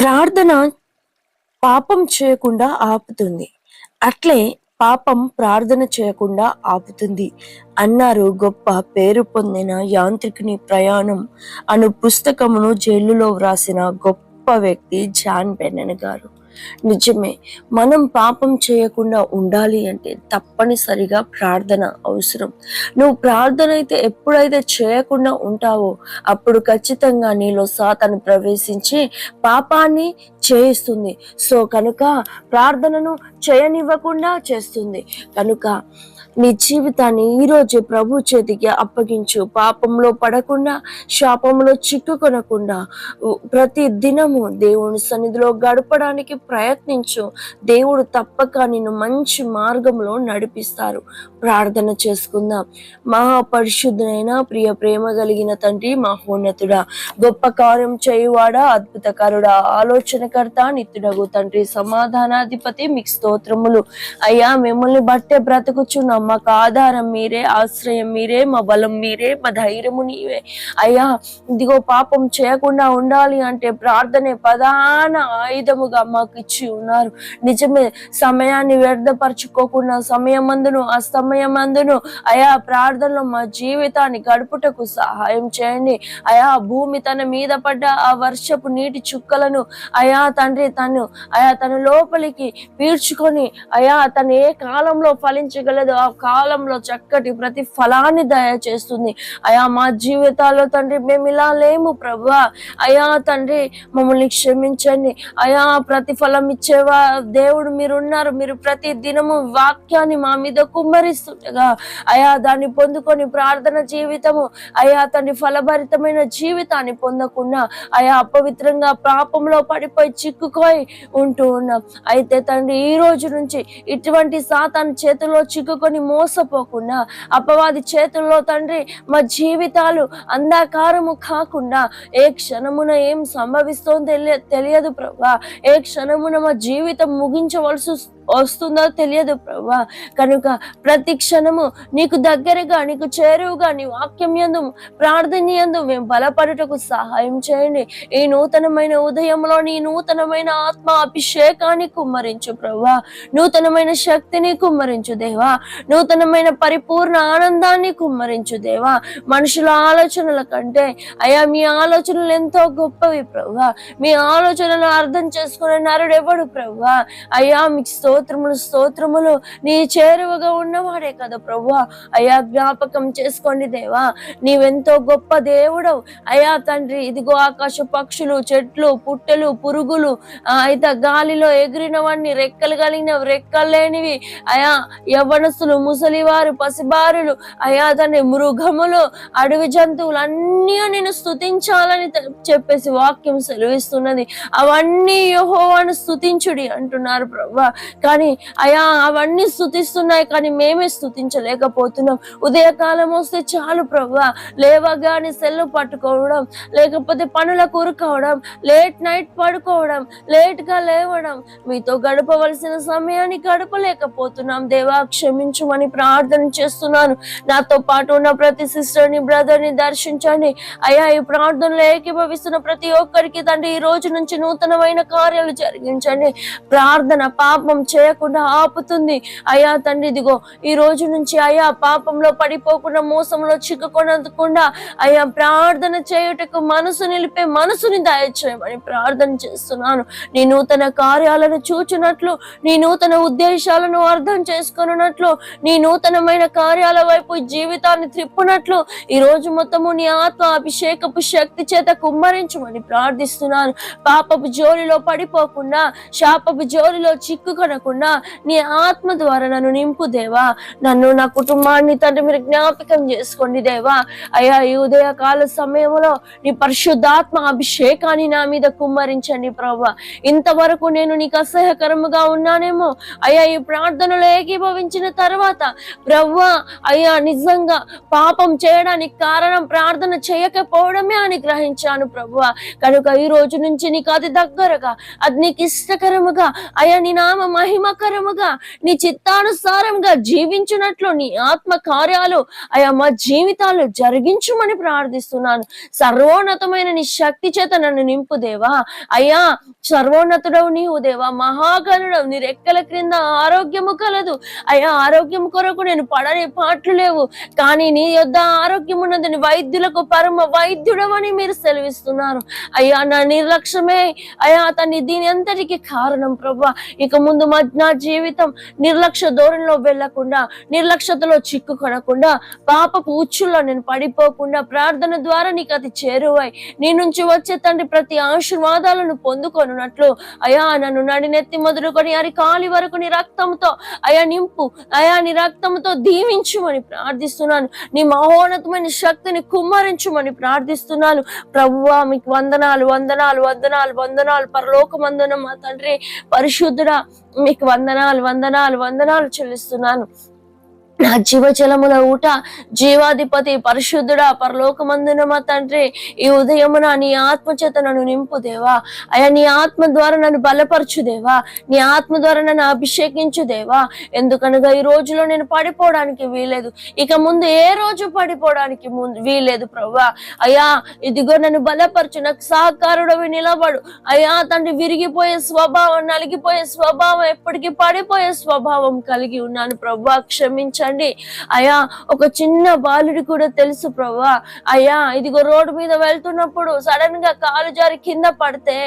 ప్రార్థన పాపం చేయకుండా ఆపుతుంది. అట్లే పాపం ప్రార్థన చేయకుండా ఆపుతుంది. అన్నారు గొప్ప పేరు పొందిన యాంత్రికుని ప్రయాణం అను పుస్తకమును జైలులో వ్రాసిన గొప్ప వ్యక్తి జాన్ బెన్నెన్ గారు. నిజమే మనం పాపం చేయకుండా ఉండాలి అంటే తప్పనిసరిగా ప్రార్థన అవసరం. నువ్వు ప్రార్థన అయితే ఎప్పుడైతే చేయకుండా ఉంటావో అప్పుడు ఖచ్చితంగా నీలో సాతను ప్రవేశించి పాపాన్ని చేయిస్తుంది. సో కనుక ప్రార్థనను చేయనివ్వకుండా చేస్తుంది. కనుక నీ జీవితాన్ని ఈరోజు ప్రభు చేతికి అప్పగించు. పాపంలో పడకుండా శాపంలో చిక్కుకొనకుండా ప్రతి దినము దేవుని సన్నిధిలో గడపడానికి ప్రయత్నించు. దేవుడు తప్పక నిన్ను మంచి మార్గంలో నడిపిస్తారు. ప్రార్థన చేసుకుందాం. మహాపరిశుద్ధునైన ప్రియ ప్రేమ కలిగిన తండ్రి మహోన్నతుడా గొప్ప కార్యం చేయువాడా అద్భుతకారుడా ఆలోచనకర్త నిత్యుడగు తండ్రి సమాధానాధిపతి మీకు స్తోత్రములు. అయ్యా మిమ్మల్ని బట్టే బ్రతుకుచున్నాం. మాకు ఆధారం మీరే ఆశ్రయం మీరే మా బలం మీరే మా ధైర్యము నీవే. అయ్యా ఇదిగో పాపం చేయకుండా ఉండాలి అంటే ప్రార్థనే ప్రధాన ఆయుధముగా మాకు ఇచ్చి ఉన్నారు. నిజమే సమయాన్ని వ్యర్థపరచుకోకుండా సమయమందును అస్తమయమందును అయా ప్రార్థనలో మా జీవితాన్ని గడుపుటకు సహాయం చేయండి. అయా భూమి తన మీద పడ్డ ఆ వర్షపు నీటి చుక్కలను అయా తండ్రి తను అయా తన లోపలికి పీల్చుకొని అయా తను ఏ కాలంలో ఫలించగలదు ఆ కాలంలో చక్కటి ప్రతి ఫలాన్ని దయచేస్తుంది. అయా మా జీవితాల్లో తండ్రి మేము ఇలా లేము ప్రభా. అయా తండ్రి మమ్మల్ని క్షమించండి. అయా ప్రతిఫలం ఇచ్చేవా దేవుడు మీరు ఉన్నారు మీరు ప్రతి దినము వాక్యాన్ని మా మీద కుమ్మరిస్తుండగా. అయా దాన్ని పొందుకొని ప్రార్థన జీవితము. అయా తండ్రి ఫలభరితమైన జీవితాన్ని పొందకుండా అయా అపవిత్రంగా పాపంలో పడిపోయి చిక్కుకొని ఉంటూ ఉన్నాం. అయితే తండ్రి ఈ రోజు నుంచి ఇటువంటి సాతాన్ చేతిలో చిక్కుకొని మోసపోకుండా అపవాది చేతుల్లో తండ్రి మా జీవితాలు అంధకారము కాకుండా ఏ క్షణమున ఏం సంభవిస్తోందో తెలియ తెలియదు ప్రభా. ఏ క్షణమున మా జీవితం ముగించవలసి వస్తుందో తెలియదు ప్రభా. కనుక ప్రతి క్షణము నీకు దగ్గరగా నీకు చేరువుగా నీ వాక్యం యందు ప్రార్థన యందు మేము బలపడుటకు సహాయం చేయండి. ఈ నూతనమైన ఉదయంలో నీ నూతనమైన ఆత్మ అభిషేకాన్ని కుమ్మరించు ప్రభా. నూతనమైన శక్తిని కుమ్మరించు దేవా. నూతనమైన పరిపూర్ణ ఆనందాన్ని కుమ్మరించు దేవా. మనుషుల ఆలోచనల కంటే అయా మీ ఆలోచనలు ఎంతో గొప్పవి ప్రభా. మీ ఆలోచనలు అర్థం చేసుకునే నరుడు ఎవడు ప్రభా? అయ్యా మీకు స్తోత్రములు స్తోత్రములు. నీ చేరువగా ఉన్నవాడే కదా ప్రభు అయా జ్ఞాపకం చేసుకోండి దేవా. నీవెంతో గొప్ప దేవుడవు. అయా తండ్రి ఇదిగో ఆకాశ పక్షులు చెట్లు పుట్టెలు పురుగులు అయితే గాలిలో ఎగిరినవన్నీ రెక్కలు కలిగినవి రెక్కలు లేనివి. అయా యవనస్తులు ముసలివారు పసిబారులు అయా తండ్రి మృగములు అడవి జంతువులు అన్నీ నేను స్తుతించాలని చెప్పేసి వాక్యం సెలవిస్తున్నది. అవన్నీ యహోవాను స్తుతించుడి అంటున్నారు ప్రభా కానీ అయా అవన్నీ స్థుతిస్తున్నాయి కానీ మేమే స్థుతించలేకపోతున్నాం ఉదయకాలం వస్తే చాలు ప్రభా లేవగానే సెల్లు పట్టుకోవడం లేకపోతే పనుల కూరుకోవడం లేట్ నైట్ పడుకోవడం లేట్గా లేవడం. మీతో గడపవలసిన సమయాన్ని గడపలేకపోతున్నాం. దేవా క్షమించమని ప్రార్థన చేస్తున్నాను. నాతో పాటు ఉన్న ప్రతి సిస్టర్ని బ్రదర్ని దర్శించండి. అయ్యా ఈ ప్రార్థనలో ఏకీభవిస్తున్న ప్రతి ఒక్కరికి తండ్రి ఈ రోజు నుంచి నూతనమైన కార్యాలు జరిగించండి. ప్రార్థన పాపం చేయకుండా ఆపుతుంది. అయ్యా తండ్రి ఇదిగో ఈ రోజు నుంచి అయ్యా పాపంలో పడిపోకుండా మోసంలో చిక్కుకొనకుండా అయ్యా ప్రార్థన చేయుటకు మనసు నిలిపే మనసుని దయచేయమని ప్రార్థన చేస్తున్నాను. నీ నూతన కార్యాలను చూచినట్లు నీ నూతన ఉద్దేశాలను అర్థం చేసుకున్నట్లు నీ నూతనమైన కార్యాల వైపు జీవితాన్ని త్రిప్పునట్లు ఈ రోజు మొత్తము నీ ఆత్మ అభిషేకపు శక్తి చేత కుమ్మరించమని ప్రార్థిస్తున్నాను. పాపపు జోలిలో పడిపోకుండా శాపపు జోలిలో చిక్కుకొనకుండా నీ ఆత్మ ద్వారా నన్ను నింపు దేవా. నన్ను నా కుటుంబాన్ని తండ్రి మీరు జ్ఞాపకం చేసుకోండి దేవా. అయ్యా ఈ ఉదయకాల సమయంలో నీ పరిశుద్ధాత్మ అభిషేకాన్ని నా మీద కుమ్మరించండి ప్రభా. ఇంతవరకు నేను నీకు అసహ్యకరముగా ఉన్నానేమో. అయ్యా ఈ ప్రార్థనలు ఏకీభవించిన తర్వాత ప్రవ్వా అయ్యా నిజంగా పాపం చేయడానికి కారణం ప్రార్థన చేయకపోవడమే అని గ్రహించాను ప్రభువ కనుక ఈ రోజు నుంచి నీకు అతి దగ్గరగా అది నీకు ఇష్టకరముగా అయ్యా నీ నామ మహిమకరముగా నీ చిత్తానుసారంగా జీవించినట్లు నీ ఆత్మ కార్యాలు అయా మా జీవితాలు జరిగించుమని ప్రార్థిస్తున్నాను. సర్వోన్నతమైన నీ శక్తి చేత నన్ను నింపు దేవా. అయ్యా సర్వోన్నతుడవు నీవు దేవా. మహాగణుడవు నీ రెక్కల క్రింద ఆరోగ్యము కలదు. అయ్యా ఆరోగ్యం కొరకు నేను పడని పాటలు లేవు. కానీ నీ యొద్ ఆరోగ్యం ఉన్నదని వైద్యులకు పరమ వైద్యుడవని మీరు సెలవిస్తున్నారు. అయ్యా నా నిర్లక్ష్యమే. అయ్యా అతన్ని దీని అంతటికి కారణం ప్రభా. ఇక ముందు మా నా జీవితం నిర్లక్ష్య ధోరణిలో వెళ్ళకుండా నిర్లక్ష్యతలో చిక్కుకొనకుండా పాపపు ఉచ్చుల్లో నేను పడిపోకుండా ప్రార్థన ద్వారా నీకు అది చేరువై. నీ నుంచి వచ్చే తండ్రి ప్రతి ఆశీర్వాదాలను పొందుకొనున్నట్లు అయా నన్ను నడినెత్తి మొదలుకొని అరి కాలి వరకు నీ రక్తంతో అయా నింపు అయా నీ రక్తంతో దీవించుమని ప్రార్థిస్తున్నాను. నీ మహోన్నతమైన శక్తిని కుమ్మరించుమని ప్రార్థిస్తున్నాను. ప్రభువా మీకు వందనాలు వందనాలు వందనాలు వందనాలు పరలోకమందున మా తండ్రి పరిశుద్ధుడా నీకు వందనాలు వందనాలు వందనాలు చెల్లిస్తున్నాను. నా జీవజలముల ఊట జీవాధిపతి పరిశుద్ధుడా పరలోకమందున మా తండ్రి ఈ ఉదయమున నీ ఆత్మ చేత నన్ను నింపు దేవా. అయ్యా నీ ఆత్మ ద్వారా నన్ను బలపరచు దేవా. నీ ఆత్మ ద్వారా నన్ను అభిషేకించు దేవా. ఎందుకనగా ఈ రోజులో నేను పడిపోవడానికి వీలేదు ఇక ముందు ఏ రోజు పడిపోవడానికి ముందు వీలేదు ప్రభా అయ్యా ఇదిగో నన్ను బలపరచు నాకు సహకారుడవి నిలబడు. అయ్యా తండ్రి విరిగిపోయే స్వభావం నలిగిపోయే స్వభావం ఎప్పటికీ పడిపోయే స్వభావం కలిగి ఉన్నాను ప్రభా క్షమించండి. అయ్యా ఒక చిన్న బాలుడి కూడా తెలుసు ప్రభా. అయ్యా ఇదిగో రోడ్డు మీద వెళ్తున్నప్పుడు సడన్గా కాలు జారి కింద పడితే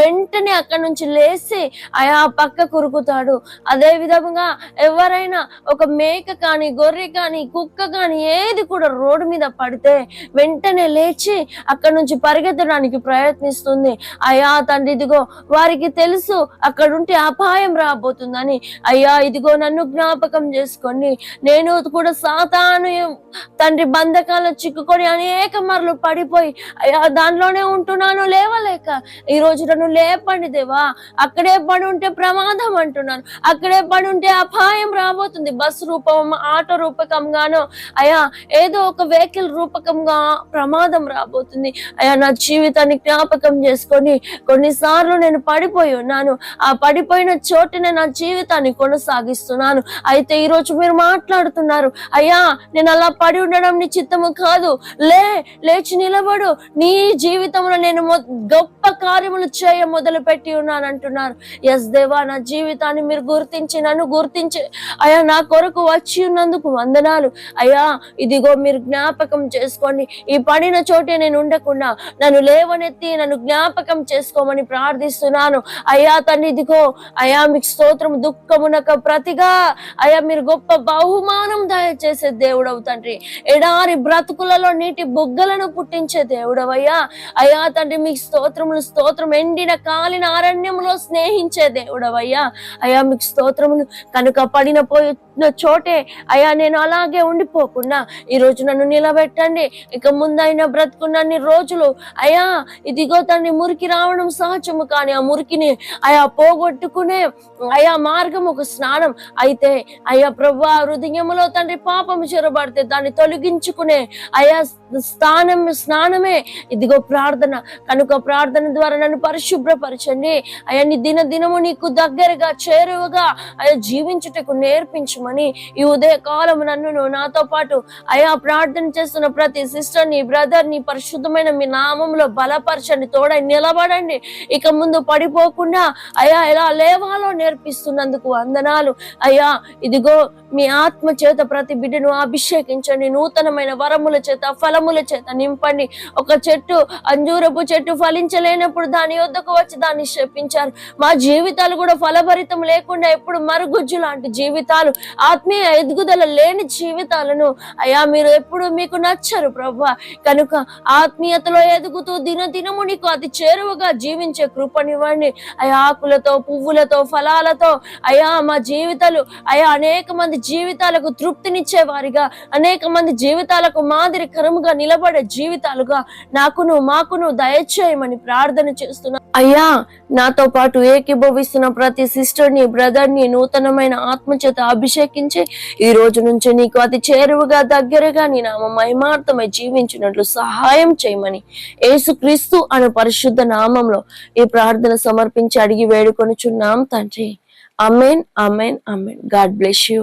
వెంటనే అక్కడ నుంచి లేచి అయా పక్క కురుకుతాడు. అదే విధంగా ఎవరైనా ఒక మేక కానీ గొర్రె కానీ కుక్క కానీ ఏది కూడా రోడ్డు మీద పడితే వెంటనే లేచి అక్కడి నుంచి పరిగెత్తడానికి ప్రయత్నిస్తుంది. అయ్యా తండ్రి ఇదిగో వారికి తెలుసు అక్కడుంటే అపాయం రాబోతుందని. అయ్యా ఇదిగో నన్ను జ్ఞాపకం చేసుకోండి. నేను కూడా సాతాను తండ్రి బంధకాలు చిక్కుకొని అనేక మార్లు పడిపోయి అయ్యా దానిలోనే ఉంటున్నాను లేవలేక. ఈ రోజు నన్ను లేపండి దేవా. అక్కడే పడి ఉంటే ప్రమాదం అంటున్నాను. అక్కడే పడి ఉంటే అపాయం రాబోతుంది. బస్ రూపం ఆటో రూపకంగానో అయ్యా ఏదో ఒక వెహికల్ రూపకంగా ప్రమాదం రాబోతుంది. అయ్యా నా జీవితాన్ని జ్ఞాపకం చేసుకొని కొన్నిసార్లు నేను పడిపోయి ఉన్నాను. ఆ పడిపోయిన చోటునే నా జీవితాన్ని కొనసాగిస్తున్నాను. అయితే ఈ రోజు మీరు మాట్లాడుతున్నారు. అయ్యా నేను అలా పడి ఉండడం నీ చిత్తము కాదు. లే లేచి నిలబడు. నీ జీవితంలో నేను మొ- గొప్ప కార్యములు చేయ మొదలు పెట్టి ఉన్నాను అంటున్నారు. ఎస్ దేవా నా జీవితాన్ని మీరు గుర్తించి నన్ను గుర్తించి అయ్యా నా కొరకు వచ్చి ఉన్నందుకు వందనాలు. అయ్యా ఇదిగో మీరు జ్ఞాపకం చేసుకోండి. ఈ పడిన చోటే నేను ఉండకుండా నన్ను లేవనెత్తి నన్ను జ్ఞాపకం చేసుకోమని ప్రార్థిస్తున్నాను. అయ్యా తండ్రి ఇదిగో అయ్యా మీకు స్తోత్రం దుఃఖమునక ప్రతిగా అయ్యా మీరు గొప్ప బహుమానం దయచేసే దేవుడవు తండ్రి. ఎడారి బ్రతుకులలో నీటి బుగ్గలను పుట్టించే దేవుడవయ్యా. అయ్యా తండ్రి మీకు స్తోత్రములు స్తోత్రం ఎండిన కాలిన అరణ్యంలో స్నేహించే దేవుడవయ్యా. అయ్యా మీకు స్తోత్రములు కనుక పడిన పోయి చోటే. అయ్యా నేను అలాగే ఉండిపోకుండా ఈ రోజు నన్ను నిలబెట్టండి. ఇక ముందైనా బ్రతుకున్నన్ని రోజులు. అయ్యా ఇదిగో తన్ని మురికి రావడం సహజము కానీ ఆ మురికిని అయా పోగొట్టుకునే అయా మార్గం ఒక స్నానం. అయితే అయ్యా ప్రభు హృదయములో తండ్రి పాపము చెరబడితే దాన్ని తొలగించుకునే అయా స్థానం స్నానమే. ఇదిగో ప్రార్థన. కనుక ప్రార్థన ద్వారా నన్ను పరిశుభ్రపరచండి. అయ్యా నీ దిన దినము నీకు దగ్గరగా చేరువగా అయ్యా జీవించుటకు నేర్పించమని ఈ ఉదయ కాలం నన్ను నాతో పాటు అయా ప్రార్థన చేస్తున్న ప్రతి సిస్టర్ని బ్రదర్ని పరిశుద్ధమైన మీ నామంలో బలపరచండి తోడై నిలబడండి. ఇక ముందు పడిపోకుండా అయ్యా ఎలా లేవాలో నేర్పిస్తున్నందుకు వందనాలు. అయ్యా ఇదిగో మీ ఆత్మ చేత ప్రతి బిడ్డను అభిషేకించండి. నూతనమైన వరముల చేత ఫలముల చేత నింపండి. ఒక చెట్టు అంజూరపు చెట్టు ఫలించలేనప్పుడు దాని యొద్దకు వచ్చి దాన్ని శపించారు. మా జీవితాలు కూడా ఫలభరితం లేకుండా ఎప్పుడు మరుగుజ్జు లాంటి జీవితాలు ఆత్మీయ ఎదుగుదల లేని జీవితాలను. అయ్యా మీరు ఎప్పుడు మీకు నచ్చరు ప్రభా. కనుక ఆత్మీయతలో ఎదుగుతూ దినదినము నీకు అతి చేరువగా జీవించే కృపనివ్వండి. అయా ఆకులతో పువ్వులతో ఫలాలతో. అయ్యా మా జీవితాలు అయ్యా అనేక మంది జీవితాలకు తృప్తినిచ్చే వారిగా అనేక మంది జీవితాలకు మాదిరికరముగా నిలబడే జీవితాలుగా నాకును మాకును దయచేయమని ప్రార్థన చేస్తున్నా అయ్యా నాతో పాటు ఏకీభవిస్తున్న ప్రతి సిస్టర్ని బ్రదర్ని నూతనమైన ఆత్మచేత అభిషేకించి ఈ రోజు నుంచి నీకు అతి చేరువగా దగ్గరగా నీ నామ మహిమార్థమై జీవించినట్లు సహాయం చేయమని యేసుక్రీస్తు అనే పరిశుద్ధ నామంలో ఈ ప్రార్థన సమర్పించి అడిగి వేడుకొనుచున్నాం తండ్రి. Amen amen amen God bless you.